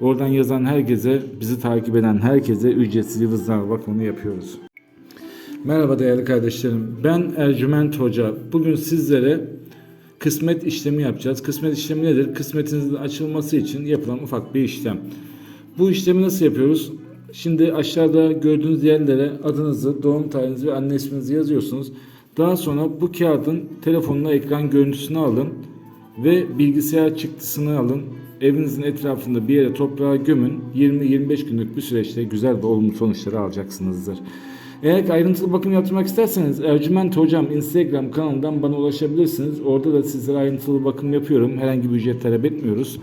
Oradan yazan herkese, bizi takip eden herkese ücretsiz yıldızlarma bakımını yapıyoruz. Merhaba değerli kardeşlerim. Ben Ercüment Hoca. Bugün sizlere kısmet işlemi yapacağız. Kısmet işlemi nedir? Kısmetinizin açılması için yapılan ufak bir işlem. Bu işlemi nasıl yapıyoruz? Şimdi aşağıda gördüğünüz yerlere adınızı, doğum tarihinizi ve anne isminizi yazıyorsunuz. Daha sonra bu kağıdın telefonuna ekran görüntüsünü alın ve bilgisayar çıktısını alın. Evinizin etrafında bir yere toprağa gömün. 20-25 günlük bir süreçte güzel ve olumlu sonuçları alacaksınızdır. Eğer ayrıntılı bakım yaptırmak isterseniz Ercüment Hocam Instagram kanalından bana ulaşabilirsiniz. Orada da sizlere ayrıntılı bakım yapıyorum. Herhangi bir ücret talep etmiyoruz.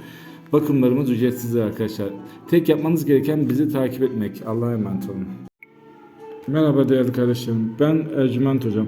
Bakımlarımız ücretsizdir arkadaşlar. Tek yapmanız gereken bizi takip etmek. Allah'a emanet olun. Merhaba değerli kardeşlerim. Ben Ercüment Hocam.